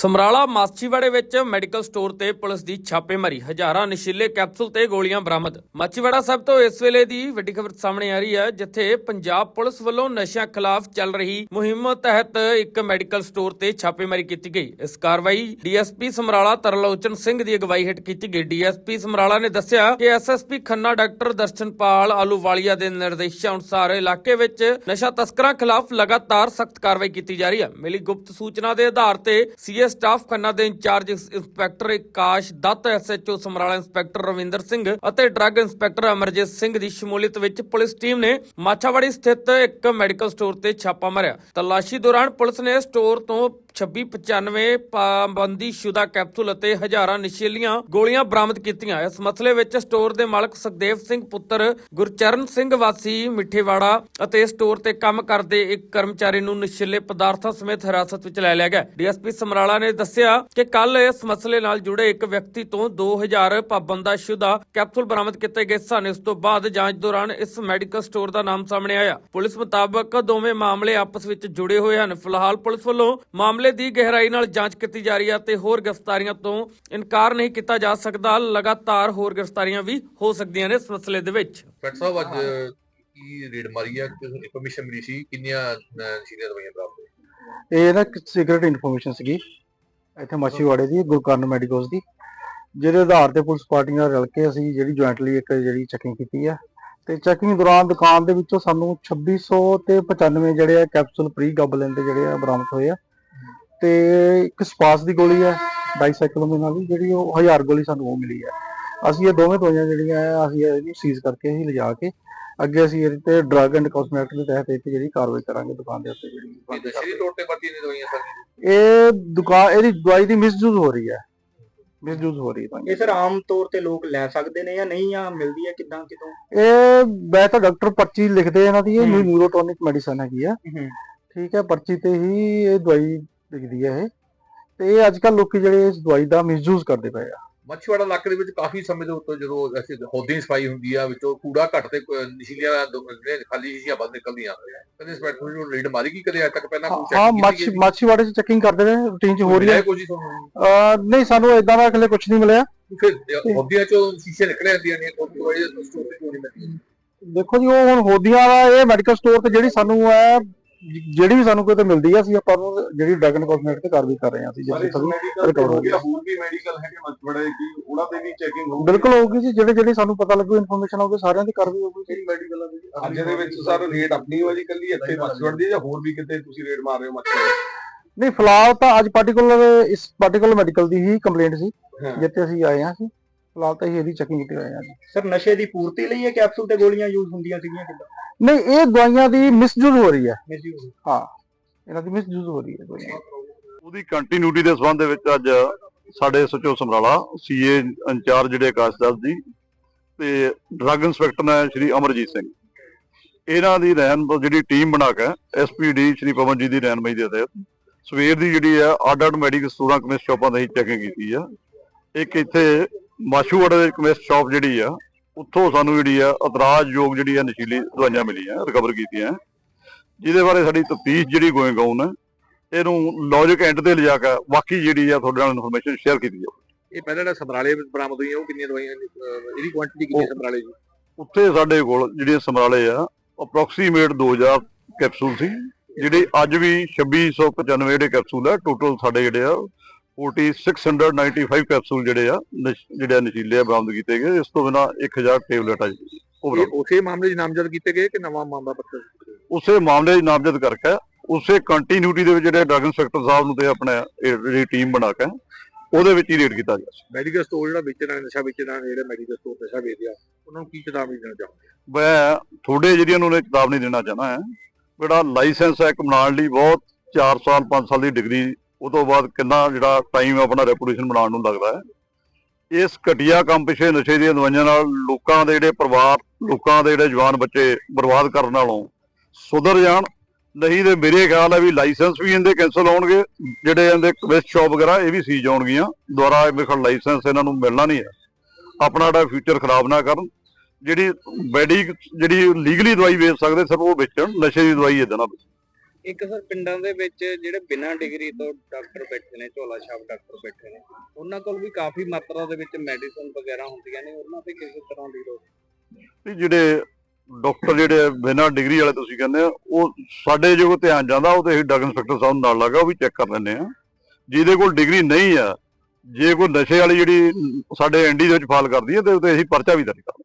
ਸਮਰਾਲਾ ਮਾਛੀਵਾੜੇ ਵਿੱਚ medical store ਤੇ ਪੁਲਿਸ ਦੀ ਛਾਪੇਮਾਰੀ। ਹਜ਼ਾਰਾਂ ਨਸ਼ੀਲੇ ਕੈਪਸੂਲ ਤੇ ਗੋਲੀਆਂ ਬਰਾਮਦ। ਮਾਛੀਵਾੜਾ ਸਾਹਿਬ ਤੋਂ ਇਸ ਵੇਲੇ ਦੀ ਵੱਡੀ ਖਬਰ ਸਾਹਮਣੇ ਆ ਰਹੀ ਹੈ, ਜਿੱਥੇ ਪੰਜਾਬ ਪੁਲਿਸ ਵੱਲੋਂ ਨਸ਼ਿਆਂ ਖਿਲਾਫ ਚੱਲ ਰਹੀ ਮੁਹਿੰਮ ਤਹਿਤ ਇੱਕ ਮੈਡੀਕਲ ਸਟੋਰ ਤੇ ਛਾਪੇਮਾਰੀ ਕੀਤੀ ਗਈ। ਇਸ ਕਾਰਵਾਈ ਡੀਐਸਪੀ ਸਮਰਾਲਾ ਤਰਲੋਚਨ ਸਿੰਘ ਦੀ ਅਗਵਾਈ ਹੇਠ ਕੀਤੀ ਗਈ। ਡੀਐਸਪੀ ਸਮਰਾਲਾ ਨੇ ਦੱਸਿਆ ਕਿ ਐਸਐਸਪੀ ਖੰਨਾ ਡਾਕਟਰ ਦਰਸ਼ਨਪਾਲ ਆਲੂਵਾਲੀਆ ਦੇ ਨਿਰਦੇਸ਼ਾਂ ਅਨੁਸਾਰ ਇਲਾਕੇ ਵਿੱਚ ਨਸ਼ਾ ਤਸਕਰਾਂ ਖਿਲਾਫ ਲਗਾਤਾਰ ਸਖਤ ਕਾਰਵਾਈ ਕੀਤੀ ਜਾ ਰਹੀ ਹੈ। ਮਿਲੀ ਗੁਪਤ ਸੂਚਨਾ ਦੇ ਆਧਾਰ ਤੇ ਸੀਏ ਸਟਾਫ ਖੰਨਾ ਦੇ incharge inspector Akash Dutt SHO Samrala inspector Ravinder Singh ਅਤੇ ਡਰੱਗ ਇੰਸਪੈਕਟਰ ਅਮਰਜੀਤ ਸਿੰਘ ਦੀ ਸ਼ਮੂਲੀਅਤ ਵਿੱਚ ਪੁਲਿਸ ਟੀਮ ਨੇ ਮਾਛਾਵਾੜੀ ਸਥਿਤ ਇੱਕ ਮੈਡੀਕਲ ਸਟੋਰ ਤੇ ਛਾਪਾ ਮਾਰਿਆ। ਤਲਾਸ਼ੀ ਦੌਰਾਨ ਪੁਲਿਸ ਨੇ ਸਟੋਰ ਤੋਂ 2695 ਪਾਬੰਦੀਸ਼ੁਦਾ ਕੈਪਸੂਲ ਅਤੇ ਹਜ਼ਾਰਾਂ ਨਸ਼ੀਲੀਆਂ ਗੋਲੀਆਂ ਬਰਾਮਦ ਕੀਤੀਆਂ। ਇਸ ਮਸਲੇ ਵਿੱਚ ਸਟੋਰ ਦੇ ਮਾਲਕ ਸੁਖਦੇਵ ਸਿੰਘ ਪੁੱਤਰ ਗੁਰਚਰਨ ਸਿੰਘ ਵਾਸੀ ਮਿੱਠੇਵਾੜਾ ਅਤੇ ਸਟੋਰ ਤੇ ਕੰਮ ਕਰਦੇ ਇੱਕ ਕਰਮਚਾਰੀ ਨੂੰ ਨਸ਼ੀਲੇ ਪਦਾਰਥਾਂ ਸਮੇਤ ਹਿਰਾਸਤ ਵਿੱਚ ਲੈ ਲਿਆ ਗਿਆ। ਡੀਐਸਪੀ ਸਮਰਾਲਾ ਨੇ ਦੱਸਿਆ ਕਿ ਕੱਲ ਇਸ ਮਸਲੇ ਨਾਲ ਜੁੜੇ ਇੱਕ ਵਿਅਕਤੀ ਤੋਂ 2000 ਪਾਬੰਦਾਸ਼ੁਦਾ ਕੈਪਸੂਲ ਬਰਾਮਦ ਕੀਤੇ ਗਏ ਸਨ। ਇਸ ਤੋਂ ਬਾਅਦ ਜਾਂਚ ਦੌਰਾਨ ਇਸ ਮੈਡੀਕਲ ਸਟੋਰ ਦਾ ਨਾਮ ਸਾਹਮਣੇ ਆਇਆ। ਪੁਲਿਸ ਮੁਤਾਬਕ ਦੋਵੇਂ ਮਾਮਲੇ ਆਪਸ ਵਿੱਚ ਜੁੜੇ ਹੋਏ ਹਨ। ਫਿਲਹਾਲ ਪੁਲਿਸ ਵੱਲੋਂ ਮਾਮਲੇ ਦੀ ਗਹਿਰਾਈ ਨਾਲ ਜਾਂਚ ਕੀਤੀ ਜਾ ਰਹੀ ਹੈ ਤੇ ਹੋਰ ਗ੍ਰਿਫਤਾਰੀਆਂ ਤੋਂ ਇਨਕਾਰ ਨਹੀਂ ਕੀਤਾ ਜਾ ਸਕਦਾ। ਲਗਾਤਾਰ ਹੋਰ ਗ੍ਰਿਫਤਾਰੀਆਂ ਵੀ ਹੋ ਸਕਦੀਆਂ ਨੇ ਇਸ ਮਸਲੇ ਦੇ ਵਿੱਚ। ਡਾਕਟਰ ਸਾਹਿਬ ਅੱਜ ਕੀ ਰੇਡ ਮਾਰੀ ਆ ਇਨਫੋਰਮੇਸ਼ਨ ਮਿਲੀ ਸੀ? ਕਿੰਨੀਆਂ ਨਸ਼ੀਲੀਆਂ ਦਵਾਈਆਂ ਪ੍ਰਾਪਤ ਹੋਈਆਂ? ਇਹ ਨਾ ਇੱਕ ਸੀਕ੍ਰੀਟ ਇਨਫੋਰਮੇਸ਼ਨ ਸੀਗੀ। ਇੱਥੇ ਮਾਛੀਵਾੜੇ ਦੀ ਗੁਰਕਰਨ ਮੈਡੀਕਲਸ ਦੀ। ਜਿਹਦੇ ਆਧਾਰ ਤੇ ਪੁਲਿਸ ਪਾਰਟੀਆਂ ਨਾਲ ਰਲ ਕੇ ਅਸੀਂ ਜਿਹੜੀ ਜੁਆਇੰਟਲੀ ਇੱਕ ਜਿਹੜੀ ਚੈਕਿੰਗ ਕੀਤੀ ਆ। ਤੇ ਚੈਕਿੰਗ ਦੌਰਾਨ ਦੁਕਾਨ ਦੇ ਵਿੱਚੋਂ ਸਾਨੂੰ 2600 ਤੇ 95 ਜਿਹੜੇ ਆ ਕੈਪਸੂਲ ਪ੍ਰੀ ਗਬਲਿਨ ਦੇ ਜਿਹੜੇ ਆ ਬਰਾਮਦ ਹੋਏ ਆ। ਤੇ ਇੱਕ ਸਪਾਸ ਦੀ ਗੋਲੀ ਆ ਡਾਈਸਾਈਕਲੋਮਿਨ ਵਾਲੀ ਜਿਹੜੀ ਉਹ 1000 ਗੋਲੀ ਸਾਨੂੰ ਉਹ ਮਿਲੀ ਆ ਅਸੀਂ ਇਹ ਦੋਵੇਂ ਦਵਾਈਆਂ ਜਿਹੜੀਆਂ ਆ ਅਸੀਂ ਇਹਨੂੰ ਸੀਜ਼ ਕਰਕੇ ਹੀ ਲਿਜਾ ਕੇ ਅੱਗੇ ਅਸੀਂ ਇਹਦੇ ਤੇ ਡਰੱਗ ਐਂਡ ਕਾਸਮੈਟਿਕ ਦੇ ਤਹਿਤ ਇਹ ਜਿਹੜੀ ਕਾਰਵਾਈ ਕਰਾਂਗੇ ਦੁਕਾਨ ਦੇ ਉੱਤੇ ਜਿਹੜੀ ਨਸ਼ੀਲੀ ਤੌਰ ਤੇ ਵਰਤੀਆਂ ਨੇ ਦਵਾਈਆਂ ਸਰ ਇਹ ਦੁਕਾਨ ਇਹਦੀ ਦਵਾਈ ਦੀ ਮਿਸਯੂਜ਼ ਹੋ ਰਹੀ ਹੈ। ਮਿਸਯੂਜ਼ ਹੋ ਰਹੀ ਹੈ ਇਹ ਸਰ ਆਮ ਤੌਰ ਤੇ ਲੋਕ ਲੈ ਸਕਦੇ ਨੇ ਜਾਂ ਨਹੀਂ ਜਾਂ ਮਿਲਦੀ ਹੈ ਕਿਦਾਂ ਕਿਤੋਂ ਇਹ ਮੈਂ ਤਾਂ ਡਾਕਟਰ ਪਰਚੀ ਲਿਖਦੇ ਆ ਇਹਨਾਂ ਦੀ ਇਹ। ਨਿਊਰੋਟੋਨਿਕ ਮੈਡੀਸਨ ਹੈਗੀ ਆ। ਹੂੰ। ਠੀਕ ਹੈ ਪਰਚੀ ਤੇ ਹੀ ਇਹ ਦਵਾਈ ਲਿਖਦੀ ਹੈ ਇਹ। ਤੇ ਇਹ ਅੱਜ ਕੱਲ ਲੋਕੀ ਜਿਹੜੇ ਇਸ ਦਵਾਈ ਦਾ ਮਿਸਯੂਜ਼ ਕਰਦੇ ਪਏ ਆ। ਮੱਛੀਵਾੜਾ ਇਲਾਕੇ ਦੇ ਵਿੱਚ ਕਾਫੀ ਸਮੇਂ ਦੇ ਉੱਤੇ ਜਦੋਂ ਅਸੀਂ ਹੌਦੀ ਦੀ ਸਫ਼ਾਈ ਹੁੰਦੀ ਆ ਵਿੱਚੋਂ ਕੂੜਾ ਘੱਟ ਤੇ ਕ- ਨਸ਼ੀਲੀਆਂ ਖਾਲੀ ਸ਼ੀਸ਼ੀਆਂ ਬੰਦ ਨਿਕਲਦੀਆਂ। ਕਦੇ ਇੰਸਪੈਕਟਰ ਨੂੰ ਰੇਡ ਮਾਰੀ ਗਈ ਕਦੇ ਅੱਜ ਤੱਕ ਪਹਿਲਾਂ ਕੋਈ ਹਾਂ ਮਾਛੀ ਮਾਛੀਵਾੜੇ ਚ ਚੈਕਿੰਗ ਕਰਦੇ ਨੇ ਰੂਟੀਨ ਚ ਹੋ ਰਹੀ ਹੈ। ਨਹੀਂ ਸਾਨੂੰ ਇਦਾਂ ਦਾ ਅਗਲੇ ਕੁਝ ਨਹੀਂ ਮਿਲਿਆ। ਫਿਰ ਹੌਦੀਆਂ ਚੋਂ ਸ਼ੀਸ਼ੇ ਨਿਕਲੇ ਆਉਂਦੀਆਂ ਨੇ ਕੋਈ ਸਟੋਰ ਤੇ ਕਿਉਂ ਨਹੀਂ ਮਿਲਦੀ? ਦੇਖੋ ਜੀ ਉਹ ਹੁਣ ਹੋਦੀਆਂ ਦਾ ਇਹ ਮੈਡੀਕਲ ਸਟੋਰ ਤੇ ਜਿਹੜੀ ਸਾਨੂੰ ਹੈ ਜਿਹੜੀ ਵੀ ਸਾਨੂੰ ਕੋਈ ਤੇ ਮਿਲਦੀ ਆ ਅਸੀਂ ਆਪਾਂ ਨੂੰ ਜਿਹੜੀ ਡਰੱਗ ਐਂਡ ਕਾਸਮੈਟਿਕ ਤੇ ਕਾਰਵਾਈ ਕਰ ਰਹੇ ਸਭ recover ਹੋ ਗਿਆ। ਹੋਰ ਵੀ ਮੈਡੀਕਲ ਹੈਗੇ ਮਤਬੜੇ ਕੀ ਉਹਨਾਂ ਤੇ ਵੀ ਚੈਕਿੰਗ ਹੋਊਗੀ। ਬਿਲਕੁਲ ਹੋਊਗੀ ਜੀ ਜਿਹੜੇ ਜਿਹੜੇ ਸਾਨੂੰ ਪਤਾ ਲੱਗੂ ਇਨਫੋਰਮੇਸ਼ਨ ਆਊਗੀ ਸਾਰਿਆਂ ਦੀ ਕਾਰਵਾਈ ਹੋਊਗੀ ਕਿਹੜੀ ਮੈਡੀਕਲ ਆ ਅੱਜ ਦੇ ਵਿੱਚ ਸਰ ਰੇਟ ਆਪਣੀ ਹੋ ਜੀ ਕੱਲੀ ਇੱਥੇ ਮੱਛਵੜ ਦੀ ਜਾਂ ਹੋਰ ਵੀ ਕਿਤੇ ਤੁਸੀਂ ਰੇਟ ਮਾਰ ਰਹੇ ਹੋ ਮੱਛਵੜ ਨਹੀਂ ਫਿਲਹਾਲ ਤਾਂ ਅੱਜ ਪਾਰਟਿਕੂਲਰ ਇਸ ਪਾਰਟਿਕੂਲਰ ਮੈਡੀਕਲ ਦੀ ਹੀ ਕੰਪਲੇਂਟ ਸੀ। ਜਿੱਥੇ ਅਸੀਂ ਆਏ ਹਾਂ ਅਸੀਂ ਫਿਲਹਾਲ ਤਾਂ ਇਹਦੀ ਚੈਕਿੰਗ ਕੀਤੀ ਹੋਈ ਜੀ। ਸਰ ਨਸ਼ੇ ਦੀ ਪੂਰਤੀ ਲਈ ਇਹ ਕੈਪਸੂਲ ਤੇ ਗੋਲੀਆਂ ਯੂਜ਼ ਹੁੰਦੀਆਂ ਸੀਗੀਆਂ ਕਿਦਾਂ? ਨਹੀਂ ਇਹ ਦਵਾਈਆਂ ਦੀ ਮਿਸਯੂਜ਼ ਹੋ ਰਹੀ ਹੈ। ਮਿਸਯੂਜ਼ ਹਾਂ ਇਹਨਾਂ ਦੀ ਮਿਸਯੂਜ਼ ਹੋ ਰਹੀ ਹੈ ਦਵਾਈਆਂ ਉਹਦੀ ਕੰਟੀਨਿਊਟੀ ਦੇ ਸੰਬੰਧ ਦੇ ਵਿੱਚ ਅੱਜ ਸਾਡੇ ਸਚੋ ਸਮਰਾਲਾ ਸੀਏ ਇੰਚਾਰਜ ਜਿਹੜੇ ਆਕਾਸ਼ ਦਾਸ ਜੀ ਤੇ ਡਰੱਗ ਇੰਸਪੈਕਟਰ ਨੇ ਸ਼੍ਰੀ ਅਮਰਜੀਤ ਸਿੰਘ। ਇਹਨਾਂ ਦੀ ਰਹਿਨ ਜਿਹੜੀ ਟੀਮ ਬਣਾ ਕੇ ਐਸਪੀਡੀ ਸ਼੍ਰੀ ਪਵਨ ਜੀ ਦੀ ਰਹਿਨਮਾਈ ਦੇ ਤਹਿਤ ਸਵੇਰ ਦੀ ਜਿਹੜੀ ਆ ਅੱਡ ਅੱਡ ਮੈਡੀਕਲ ਸਟੋਰਾਂ ਕਮਿਸ ਸ਼ਾਪਾਂ ਦੀ ਚੈਕਿੰਗ ਕੀਤੀ ਆ ਇੱਕ ਇੱਥੇ ਮਾਸ਼ੂਵਾੜੇ ਦੇ ਕਮਿਸ ਸ਼ਾਪ ਜਿਹੜੀ ਆ ਉੱਥੋਂ ਸਾਨੂੰ ਜਿਹੜੀ ਆ ਇਤਰਾਜ਼ਯੋਗ ਜਿਹੜੀ ਆ ਨਸ਼ੀਲੀ ਦਵਾਈਆਂ ਮਿਲੀਆਂ ਰਿਕਵਰ ਕੀਤੀਆਂ। ਜਿਹਦੇ ਬਾਰੇ ਸਾਡੀ ਤਫਤੀਸ਼ ਜਿਹੜੀ ਗੋਇੰਗ ਆਨ ਹੈ ਇਹਨੂੰ ਲੌਜਿਕ ਐਂਡ ਤੇ ਲਿਜਾ ਕੇ ਬਾਕੀ ਜਿਹੜੀ ਆ ਤੁਹਾਡੇ ਨਾਲ ਇਨਫੋਰਮੇਸ਼ਨ ਸ਼ੇਅਰ ਕੀਤੀ ਜਾਊ। ਇਹ ਪਹਿਲਾਂ ਜਿਹੜਾ ਸਮਰਾਲੇ ਬਰਾਮਦ ਹੋਈਆਂ ਉਹ ਕਿੰਨੀਆਂ ਦਵਾਈਆਂ ਇਹਦੀ ਕੁਆਂਟੀਟੀ ਕਿੰਨੀ ਸਮਰਾਲੇ ਦੀ? ਉੱਥੇ ਸਾਡੇ ਕੋਲ ਜਿਹੜੇ ਸਮਰਾਲੇ ਆ ਅਪਰੋਕਸੀਮੇਟ 2000 ਕੈਪਸੂਲ ਸੀ ਜਿਹੜੇ ਅੱਜ ਵੀ 2695 ਜਿਹੜੇ ਕੈਪਸੂਲ ਆ ਟੋਟਲ ਸਾਡੇ ਜਿਹੜੇ ਆ 4695 ਕੈਪਸੂਲ ਜਿਹੜੇ ਆ ਨਸ਼- ਜਿਹੜੇ ਆ ਨਸ਼ੀਲੇ ਆ ਬਰਾਮਦ ਕੀਤੇ ਗਏ। ਇਸ ਤੋਂ ਬਿਨਾ 1000 ਟੇਬਲੇਟ ਆ ਜੀ ਉਹ ਬਰਾਮਦ। ਇਹ ਉਸੇ ਮਾਮਲੇ 'ਚ ਨਾਮਜ਼ਦ ਕੀਤੇ ਗਏ ਕਿ ਨਵਾਂ ਮਾਮਲਾ ਪੱਤਰ? ਉਸੇ ਮਾਮਲੇ 'ਚ ਨਾਮਜ਼ਦ ਕਰਕੇ ਉਸੇ ਕੰਟੀਨਿਊਟੀ ਦੇ ਵਿੱਚ ਜਿਹੜੇ ਡਰੱਗ ਇੰਸਪੈਕਟਰ ਸਾਹਿਬ ਨੂੰ ਤੇ ਆਪਣੇ ਇਹ ਜਿਹੜੀ ਟੀਮ ਬਣਾ ਕੇ ਉਹਦੇ ਵਿੱਚ ਹੀ ਰੇਡ ਕੀਤਾ ਗਿਆ ਮੈਡੀਕਲ ਸਟੋਰ ਜਿਹੜਾ ਵੇਚਣ ਨਸ਼ਾ ਵੇਚਣ ਜਿਹੜੇ ਮੈਡੀਕਲ ਸਟੋਰ ਨਸ਼ਾ ਵੇਚਦੇ ਆ ਉਹਨਾਂ ਨੂੰ ਕੀ ਚੇਤਾਵਨੀ ਦੇਣਾ ਚਾਹੁੰਦੇ ਮੈਂ ਥੋੜੇ ਜਿਹੜੀਆਂ ਨੂੰ ਨੇ ਚੇਤਾਵਨੀ ਦੇਣਾ ਚਾਹਨਾ ਹੈ ਜਿਹੜਾ ਲਾਇਸੈਂਸ ਹੈ ਬਣਾਉਣ ਲਈ ਬਹੁਤ 4 ਸਾਲ 5 ਸਾਲ ਦੀ ਡਿਗਰੀ ਉਹ ਤੋਂ ਬਾਅਦ ਕਿੰਨਾ ਜਿਹੜਾ ਟਾਈਮ ਆਪਣਾ ਰੈਪੂਟੇਸ਼ਨ ਬਣਾਉਣ ਨੂੰ ਲੱਗਦਾ ਹੈ। ਇਸ ਘਟੀਆ ਕੰਮ ਪਿਛੇ ਨਸ਼ੇ ਦੀਆਂ ਦਵਾਈਆਂ ਨਾਲ ਲੋਕਾਂ ਦੇ ਜਿਹੜੇ ਪਰਿਵਾਰ, ਲੋਕਾਂ ਦੇ ਜਿਹੜੇ ਜਵਾਨ ਬੱਚੇ ਬਰਬਾਦ ਕਰਨ ਨਾਲੋਂ ਸੁਧਰ ਜਾਣ। ਨਹੀਂ ਤੇ ਮੇਰੇ ਖਿਆਲ ਹੈ ਵੀ ਲਾਇਸੈਂਸ ਵੀ ਇਹਦੇ ਕੈਨਸਲ ਹੋਣਗੇ, ਜਿਹੜੇ ਇਹਦੇ ਕਵਿਸਟ ਸ਼ਾਪ ਵਗੈਰਾ ਇਹ ਵੀ ਸੀਜ ਹੋਣਗੀਆਂ। ਦੁਬਾਰਾ ਮੇਰੇ ਖਿਆਲ ਲਾਇਸੈਂਸ ਇਹਨਾਂ ਨੂੰ ਮਿਲਣਾ ਨਹੀਂ ਹੈ। ਆਪਣਾ ਜਿਹੜਾ ਫਿਊਚਰ ਖਰਾਬ ਨਾ ਕਰਨ। ਜਿਹੜੀ ਬੈਡੀ ਜਿਹੜੀ ਲੀਗਲੀ ਦਵਾਈ ਵੇਚ ਸਕਦੇ, ਸਿਰਫ ਉਹ ਵੇਚਣ, ਨਸ਼ੇ ਦੀ ਦਵਾਈ ਇਦਾਂ ਨਾ ਵੇਚਣ। ਇੱਕ ਸਰ ਪਿੰਡਾਂ ਦੇ ਵਿੱਚ ਜਿਹੜੇ ਬਿਨਾਂ ਡਿਗਰੀ ਤੋਂ ਡਾਕਟਰ ਬੈਠੇ ਨੇ, ਝੋਲਾ ਛਾਪ ਡਾਕਟਰ ਬੈਠੇ ਨੇ, ਉਹਨਾਂ ਕੋਲ ਵੀ ਕਾਫੀ ਮਾਤਰਾ ਦੇ ਵਿੱਚ ਮੈਡੀਸਨ ਵਗੈਰਾ ਹੁੰਦੀਆਂ ਨੇ, ਉਹਨਾਂ ਤੇ ਕਿਸੇ ਤਰ੍ਹਾਂ ਦੀ ਰੋਕ ਵੀ ਜਿਹੜੇ ਡਾਕਟਰ ਜਿਹੜੇ ਬਿਨਾਂ ਡਿਗਰੀ ਵਾਲੇ ਤੁਸੀਂ ਕਹਿੰਦੇ ਆ, ਉਹ ਸਾਡੇ ਜੋ ਧਿਆਨ ਜਾਂਦਾ, ਉਹ ਤੇ ਅਸੀਂ ਡਰਗ ਇੰਸਪੈਕਟਰ ਸਾਹਿਬ ਨਾਲ ਲੱਗਾ, ਉਹ ਵੀ ਚੈੱਕ ਕਰ ਲੈਂਦੇ ਆ। ਜਿਹਦੇ ਕੋਲ ਡਿਗਰੀ ਨਹੀਂ ਆ, ਜੇ ਕੋਈ ਨਸ਼ੇ ਵਾਲੀ ਜਿਹੜੀ ਸਾਡੇ ਐਨਡੀ ਦੇ ਵਿੱਚ ਫਾਲ ਕਰਦੀ ਹੈ ਤੇ ਉਹ ਤੇ ਅਸੀਂ ਪਰਚਾ ਵੀ ਦਰਜ ਕਰਦੇ